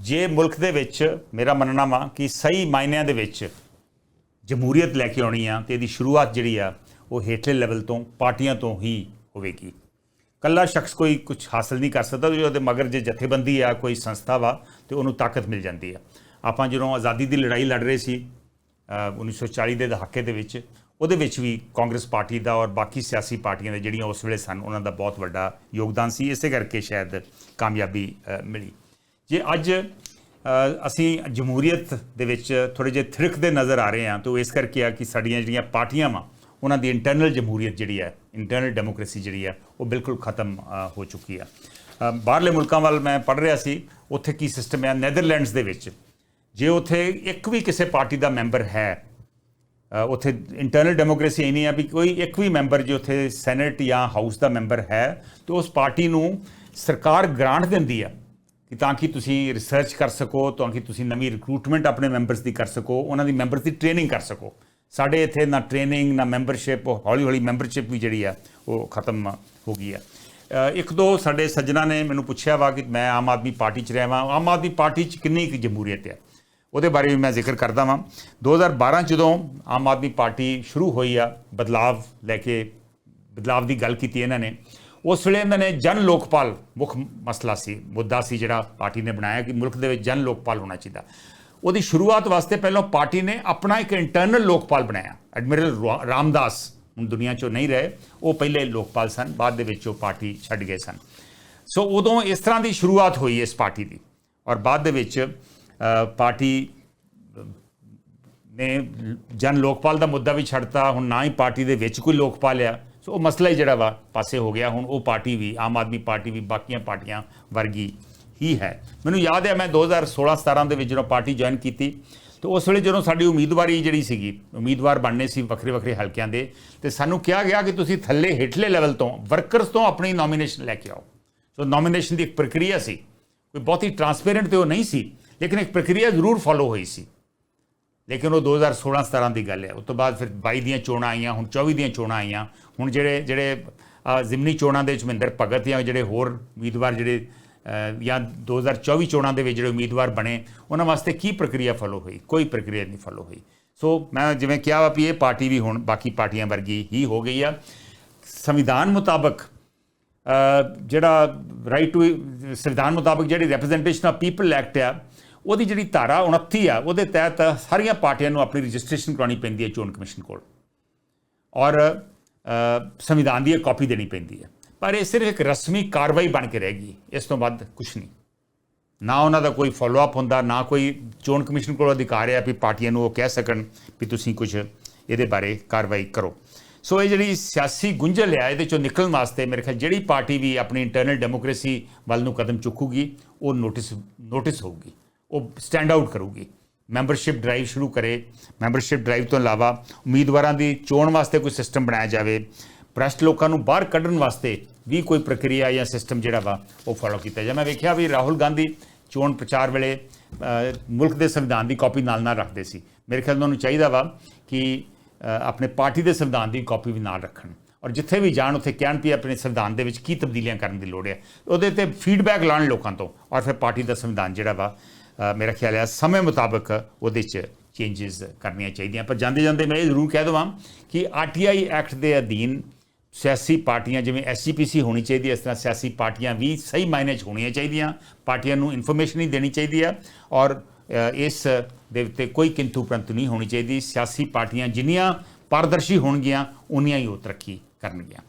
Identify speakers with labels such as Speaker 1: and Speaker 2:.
Speaker 1: ਜੇ ਮੁਲਕ ਦੇ ਵਿੱਚ ਮੇਰਾ ਮੰਨਣਾ ਵਾ ਕਿ ਸਹੀ ਮਾਇਨਿਆਂ ਦੇ ਵਿੱਚ ਜਮਹੂਰੀਅਤ ਲੈ ਕੇ ਆਉਣੀ ਆ ਤੇ ਇਹਦੀ ਸ਼ੁਰੂਆਤ ਜਿਹੜੀ ਆ ਉਹ ਹੇਠਲੇ ਲੈਵਲ ਤੋਂ ਪਾਰਟੀਆਂ ਤੋਂ ਹੀ ਹੋਵੇਗੀ। ਕੱਲਾ ਸ਼ਖਸ ਕੋਈ ਕੁਝ ਹਾਸਲ ਨਹੀਂ ਕਰ ਸਕਦਾ ਜੇ ਉਹਦੇ ਮਗਰ ਜੇ ਜਥੇਬੰਦੀ ਆ ਕੋਈ ਸੰਸਥਾ ਵਾ ਤੇ ਉਹਨੂੰ ਤਾਕਤ ਮਿਲ ਜਾਂਦੀ ਆ। ਆਪਾਂ ਜਦੋਂ ਆਜ਼ਾਦੀ ਦੀ ਲੜਾਈ ਲੜ ਰਹੇ ਸੀ ਅ, 1940 ਦੇ ਦਹਾਕੇ ਦੇ ਵਿੱਚ ਉਹਦੇ ਵਿੱਚ ਵੀ ਕਾਂਗਰਸ ਪਾਰਟੀ ਦਾ ਔਰ ਬਾਕੀ ਸਿਆਸੀ ਪਾਰਟੀਆਂ ਦੇ ਜਿਹੜੀਆਂ ਉਸ ਵੇਲੇ ਸਨ ਉਹਨਾਂ ਦਾ ਬਹੁਤ ਵੱਡਾ ਯੋਗਦਾਨ ਸੀ। ਇਸੇ ਕਰਕੇ ਸ਼ਾਇਦ ਕਾਮਯਾਬੀ ਮਿਲੀ। ਜੇ ਅੱਜ ਅਸੀਂ ਜਮਹੂਰੀਅਤ ਦੇ ਵਿੱਚ ਥੋੜੇ ਜਿਹੇ ਥਿਰਕਦੇ ਨਜ਼ਰ ਆ ਰਹੇ ਹਾਂ, ਤਾਂ ਉਹ ਇਸ ਕਰਕੇ ਆ ਕਿ ਸਾਡੀਆਂ ਜਿਹੜੀਆਂ ਪਾਰਟੀਆਂ ਵਾ, ਉਹਨਾਂ ਦੀ ਇੰਟਰਨਲ ਜਮਹੂਰੀਅਤ ਜਿਹੜੀ ਹੈ ਇੰਟਰਨਲ ਡੈਮੋਕ੍ਰੇਸੀ ਜਿਹੜੀ ਹੈ, ਉਹ ਬਿਲਕੁਲ ਖਤਮ ਹੋ ਚੁੱਕੀ ਆ ਬਾਹਰਲੇ ਮੁਲਕਾਂ ਵੱਲ ਮੈਂ ਪੜ੍ਹ ਰਿਹਾ ਸੀ, ਉੱਥੇ ਕੀ ਸਿਸਟਮ ਹੈ? ਨੈਦਰਲੈਂਡਸ ਦੇ ਵਿੱਚ। ਜੇ ਉੱਥੇ ਇੱਕ ਵੀ ਕਿਸੇ ਪਾਰਟੀ ਦਾ ਮੈਂਬਰ ਹੈ ਉੱਥੇ ਇੰਟਰਨਲ ਡੈਮੋਕ੍ਰੇਸੀ ਇਹ ਨਹੀਂ ਆ ਵੀ ਕੋਈ ਇੱਕ ਵੀ ਮੈਂਬਰ ਜੇ ਉੱਥੇ ਸੈਨੇਟ ਜਾਂ ਹਾਊਸ ਦਾ ਮੈਂਬਰ ਹੈ, ਤੇ ਉਸ ਪਾਰਟੀ ਨੂੰ ਸਰਕਾਰ ਗ੍ਰਾਂਟ ਦਿੰਦੀ ਆ ਕਿ ਤਾਂ ਕਿ ਤੁਸੀਂ ਰਿਸਰਚ ਕਰ ਸਕੋ, ਤਾਂ ਕਿ ਤੁਸੀਂ ਨਵੀਂ ਰਿਕਰੂਟਮੈਂਟ ਆਪਣੇ ਮੈਂਬਰਸ ਦੀ ਕਰ ਸਕੋ, ਉਹਨਾਂ ਦੀ ਮੈਂਬਰਸ ਦੀ ਟ੍ਰੇਨਿੰਗ ਕਰ ਸਕੋ। ਸਾਡੇ ਇੱਥੇ ਨਾ ਟ੍ਰੇਨਿੰਗ ਨਾ ਮੈਂਬਰਸ਼ਿਪ ਹੌਲੀ ਹੌਲੀ ਮੈਂਬਰਸ਼ਿਪ ਵੀ ਜਿਹੜੀ ਆ, ਉਹ ਖਤਮ ਹੋ ਗਈ ਆ। ਇੱਕ ਦੋ ਸਾਡੇ ਸੱਜਣਾ ਨੇ ਮੈਨੂੰ ਪੁੱਛਿਆ ਵਾ ਕਿ ਮੈਂ ਆਮ ਆਦਮੀ ਪਾਰਟੀ 'ਚ ਰਹਿਵਾਂ। ਆਮ ਆਦਮੀ ਪਾਰਟੀ 'ਚ ਕਿੰਨੀ ਕੁ ਜਮਹੂਰੀਅਤ ਹੈ ਉਹਦੇ ਬਾਰੇ ਵੀ ਮੈਂ ਜ਼ਿਕਰ ਕਰਦਾ ਵਾਂ। 2012 ਚ ਜਦੋਂ ਆਮ ਆਦਮੀ ਪਾਰਟੀ ਸ਼ੁਰੂ ਹੋਈ ਆ, ਬਦਲਾਵ ਲੈ ਕੇ, ਬਦਲਾਵ ਦੀ ਗੱਲ ਕੀਤੀ ਇਹਨਾਂ ਨੇ ਉਸ ਵੇਲੇ ਇਹਨਾਂ ਨੇ ਜਨ ਲੋਕਪਾਲ, ਮੁੱਖ ਮਸਲਾ ਸੀ, ਮੁੱਦਾ ਸੀ ਜਿਹੜਾ ਪਾਰਟੀ ਨੇ ਬਣਾਇਆ ਕਿ ਮੁਲਕ ਦੇ ਵਿੱਚ ਜਨ ਲੋਕਪਾਲ ਹੋਣਾ ਚਾਹੀਦਾ। ਉਹਦੀ ਸ਼ੁਰੂਆਤ ਵਾਸਤੇ ਪਹਿਲਾਂ ਪਾਰਟੀ ਨੇ ਆਪਣਾ ਇੱਕ ਇੰਟਰਨਲ ਲੋਕਪਾਲ ਬਣਾਇਆ। ਐਡਮਿਰਲ ਰਾ- ਰਾਮਦਾਸ ਹੁਣ ਦੁਨੀਆ 'ਚੋਂ ਨਹੀਂ ਰਹੇ, ਉਹ ਪਹਿਲੇ ਲੋਕਪਾਲ ਸਨ, ਬਾਅਦ ਦੇ ਵਿੱਚ ਉਹ ਪਾਰਟੀ ਛੱਡ ਗਏ ਸਨ। ਸੋ ਉਦੋਂ ਇਸ ਤਰ੍ਹਾਂ ਦੀ ਸ਼ੁਰੂਆਤ ਹੋਈ ਇਸ ਪਾਰਟੀ ਦੀ। ਔਰ ਬਾਅਦ ਦੇ ਵਿੱਚ ਪਾਰਟੀ ਨੇ ਜਨ ਲੋਕਪਾਲ ਦਾ ਮੁੱਦਾ ਵੀ ਛੱਡਤਾ, ਹੁਣ ਨਾ ਹੀ ਪਾਰਟੀ ਦੇ ਵਿੱਚ ਕੋਈ ਲੋਕਪਾਲ ਆ। ਸੋ ਉਹ ਮਸਲਾ ਹੀ ਜਿਹੜਾ ਵਾ ਪਾਸੇ ਹੋ ਗਿਆ, ਹੁਣ ਉਹ ਪਾਰਟੀ ਵੀ, ਆਮ ਆਦਮੀ ਪਾਰਟੀ ਵੀ ਬਾਕੀਆਂ ਪਾਰਟੀਆਂ ਵਰਗੀ ਹੀ ਹੈ। ਮੈਨੂੰ ਯਾਦ ਹੈ ਮੈਂ 2016-17 ਦੇ ਵਿੱਚ ਜਦੋਂ ਪਾਰਟੀ ਜੁਆਇਨ ਕੀਤੀ, ਤੇ ਉਸ ਵੇਲੇ ਜਦੋਂ ਸਾਡੀ ਉਮੀਦਵਾਰੀ ਜਿਹੜੀ ਸੀਗੀ, ਉਮੀਦਵਾਰ ਬਣਨੇ ਸੀ ਵੱਖਰੇ ਵੱਖਰੇ ਹਲਕਿਆਂ ਦੇ, ਤੇ ਸਾਨੂੰ ਕਿਹਾ ਗਿਆ ਕਿ ਤੁਸੀਂ ਥੱਲੇ ਹੇਠਲੇ ਲੈਵਲ ਤੋਂ ਵਰਕਰਸ ਤੋਂ ਆਪਣੀ ਨੋਮੀਨੇਸ਼ਨ ਲੈ ਕੇ ਆਓ। ਸੋ ਨੋਮੀਨੇਸ਼ਨ ਦੀ ਇੱਕ ਪ੍ਰਕਿਰਿਆ ਸੀ। ਕੋਈ ਬਹੁਤੀ ਟਰਾਂਸਪੇਰੈਂਟ ਤੇ ਉਹ ਨਹੀਂ ਸੀ, ਲੇਕਿਨ ਇੱਕ ਪ੍ਰਕਿਰਿਆ ਜ਼ਰੂਰ ਫੋਲੋ ਹੋਈ ਸੀ। ਲੇਕਿਨ ਉਹ 2016-17 ਦੀ ਗੱਲ ਹੈ। ਉਸ ਤੋਂ ਬਾਅਦ ਫਿਰ 22 ਦੀਆਂ ਚੋਣਾਂ ਆਈਆਂ ਹੁਣ 24 ਦੀਆਂ ਚੋਣਾਂ ਆਈਆਂ। ਹੁਣ ਜਿਹੜੇ ਜਿਹੜੇ ਜ਼ਿਮਨੀ ਚੋਣਾਂ ਦੇ ਵਿੱਚ ਮਹਿੰਦਰ ਭਗਤ ਜਾਂ ਜਿਹੜੇ ਹੋਰ ਉਮੀਦਵਾਰ ਜਿਹੜੇ ਅ, ਜਾਂ 2024 ਚੋਣਾਂ ਦੇ ਵਿੱਚ ਜਿਹੜੇ ਉਮੀਦਵਾਰ ਬਣੇ ਉਹਨਾਂ ਵਾਸਤੇ ਕੀ ਪ੍ਰਕਿਰਿਆ ਫੋਲੋ ਹੋਈ? ਕੋਈ ਪ੍ਰਕਿਰਿਆ ਨਹੀਂ ਫੋਲੋ ਹੋਈ। ਸੋ ਮੈਂ ਜਿਵੇਂ ਕਿਹਾ ਵਾ ਵੀ ਇਹ ਪਾਰਟੀ ਵੀ ਹੁਣ ਬਾਕੀ ਪਾਰਟੀਆਂ ਵਰਗੀ ਹੀ ਹੋ ਗਈ ਆ। ਸੰਵਿਧਾਨ ਮੁਤਾਬਕ ਜਿਹੜਾ ਰਾਈਟ ਟੂ ਸੰਵਿਧਾਨ ਮੁਤਾਬਕ ਜਿਹੜੀ ਰਿਪਰੈਜ਼ੈਂਟੇਸ਼ਨ ਆਫ ਪੀਪਲ ਐਕਟ ਆ ਉਹਦੀ ਜਿਹੜੀ ਧਾਰਾ 29 ਆ, ਉਹਦੇ ਤਹਿਤ ਸਾਰੀਆਂ ਪਾਰਟੀਆਂ ਨੂੰ ਆਪਣੀ ਰਜਿਸਟ੍ਰੇਸ਼ਨ ਕਰਾਉਣੀ ਪੈਂਦੀ ਹੈ ਚੋਣ ਕਮਿਸ਼ਨ ਕੋਲ। ਔਰ ਸੰਵਿਧਾਨ ਦੀ ਕਾਪੀ ਦੇਣੀ ਪੈਂਦੀ ਹੈ। ਪਰ ਇਹ ਸਿਰਫ ਇੱਕ ਰਸਮੀ ਕਾਰਵਾਈ ਬਣ ਕੇ ਰਹਿ ਗਈ, ਇਸ ਤੋਂ ਵੱਧ ਕੁਝ ਨਹੀਂ। ਨਾ ਉਹਨਾਂ ਦਾ ਕੋਈ ਫਾਲੋ ਅਪ ਹੁੰਦਾ, ਨਾ ਕੋਈ ਚੋਣ ਕਮਿਸ਼ਨ ਕੋਲ ਅਧਿਕਾਰ ਹੈ ਵੀ ਪਾਰਟੀਆਂ ਨੂੰ ਉਹ ਕਹਿ ਸਕਣ ਵੀ ਤੁਸੀਂ ਕੁਝ ਇਹਦੇ ਬਾਰੇ ਕਾਰਵਾਈ ਕਰੋ। ਸੋ ਇਹ ਜਿਹੜੀ ਸਿਆਸੀ ਗੁੰਝਲ ਹੈ ਇਹਦੇ ਚੋਂ ਨਿਕਲਣ ਵਾਸਤੇ ਮੇਰੇ ਖਿਆਲ ਜਿਹੜੀ ਪਾਰਟੀ ਵੀ ਆਪਣੀ ਇੰਟਰਨਲ ਡੈਮੋਕ੍ਰੇਸੀ ਵੱਲ ਨੂੰ ਕਦਮ ਚੁੱਕੂਗੀ, ਉਹ ਨੋਟਿਸ ਨੋਟਿਸ ਹੋਊਗੀ। ਉਹ ਸਟੈਂਡ ਆਊਟ ਕਰੂਗੀ। ਮੈਂਬਰਸ਼ਿਪ ਡਰਾਈਵ ਸ਼ੁਰੂ ਕਰੇ। ਮੈਂਬਰਸ਼ਿਪ ਡਰਾਈਵ ਤੋਂ ਇਲਾਵਾ ਉਮੀਦਵਾਰਾਂ ਦੀ ਚੋਣ ਵਾਸਤੇ ਕੋਈ ਸਿਸਟਮ ਬਣਾਇਆ ਜਾਵੇ। ਭ੍ਰਸ਼ਟ ਲੋਕਾਂ ਨੂੰ ਬਾਹਰ ਕੱਢਣ ਵਾਸਤੇ ਵੀ ਕੋਈ ਪ੍ਰਕਿਰਿਆ ਜਾਂ ਸਿਸਟਮ ਜਿਹੜਾ ਵਾ, ਉਹ ਫੋਲੋ ਕੀਤਾ ਜਾਵੇ। ਮੈਂ ਵੇਖਿਆ ਵੀ ਰਾਹੁਲ ਗਾਂਧੀ ਚੋਣ ਪ੍ਰਚਾਰ ਵੇਲੇ ਮੁਲਕ ਦੇ ਸੰਵਿਧਾਨ ਦੀ ਕਾਪੀ ਨਾਲ ਨਾਲ ਰੱਖਦੇ ਸੀ। ਮੇਰੇ ਖਿਆਲ ਉਹਨਾਂ ਨੂੰ ਚਾਹੀਦਾ ਵਾ ਕਿ ਆਪਣੇ ਪਾਰਟੀ ਦੇ ਸੰਵਿਧਾਨ ਦੀ ਕਾਪੀ ਵੀ ਨਾਲ ਰੱਖਣ। ਔਰ ਜਿੱਥੇ ਵੀ ਜਾਣ, ਉੱਥੇ ਕਹਿਣ ਵੀ ਆਪਣੇ ਸੰਵਿਧਾਨ ਦੇ ਵਿੱਚ ਕੀ ਤਬਦੀਲੀਆਂ ਕਰਨ ਦੀ ਲੋੜ ਹੈ। ਉਹਦੇ ਤੇ ਫੀਡਬੈਕ ਲਾਉਣ ਲੋਕਾਂ ਤੋਂ। ਔਰ ਫਿਰ ਪਾਰਟੀ ਦਾ ਸੰਵਿਧਾਨ ਜਿਹੜਾ ਵਾ ਮੇਰਾ ਖਿਆਲ ਹੈ ਸਮੇਂ ਮੁਤਾਬਕ ਉਹਦੇ 'ਚ ਚੇਂਜਸ ਕਰਨੀਆਂ ਚਾਹੀਦੀਆਂ। ਪਰ ਜਾਂਦੇ ਜਾਂਦੇ ਮੈਂ ਇਹ ਜ਼ਰੂਰ ਕਹਿ ਦਵਾਂ ਕਿ ਆਰਟੀਆਈ ਐਕਟ ਦੇ ਅਧੀਨ ਸਿਆਸੀ ਪਾਰਟੀਆਂ ਜਿਵੇਂ ਐਸਜੀਪੀਸੀ ਹੋਣੀ ਚਾਹੀਦੀ ਹੈ, ਇਸ ਤਰ੍ਹਾਂ ਸਿਆਸੀ ਪਾਰਟੀਆਂ ਵੀ ਸਹੀ ਮਾਇਨੇ 'ਚ ਹੋਣੀਆਂ ਚਾਹੀਦੀਆਂ। ਪਾਰਟੀਆਂ ਨੂੰ ਇਨਫੋਰਮੇਸ਼ਨ ਹੀ ਦੇਣੀ ਚਾਹੀਦੀ ਹੈ ਔਰ ਇਸ ਦੇ ਉੱਤੇ ਕੋਈ ਕਿੰਤੂ ਪ੍ਰੰਤੂ ਨਹੀਂ ਹੋਣੀ ਚਾਹੀਦੀ। ਸਿਆਸੀ ਪਾਰਟੀਆਂ ਜਿੰਨੀਆਂ ਪਾਰਦਰਸ਼ੀ ਹੋਣਗੀਆਂ, ਉਨੀਆਂ ਹੀ ਉਹ ਤਰੱਕੀ ਕਰਨਗੀਆਂ।